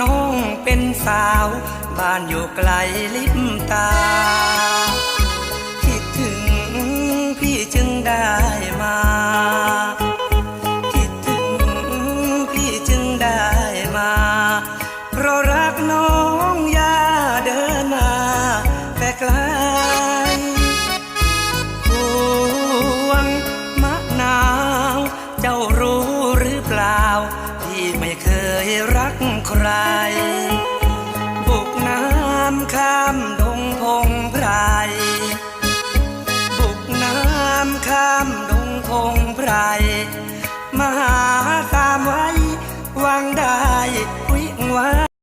น้องเป็นสาว บ้านอยู่ไกลลิบตา คิดถึงพี่จึงได้มา คิดถึงพี่จึงได้มา เพราะรักน้อง ยรักใคร บุกน้ำข้ามดงพงไพร บุกน้ำข้ามดงพงไพรมาหาตามไว้วางได้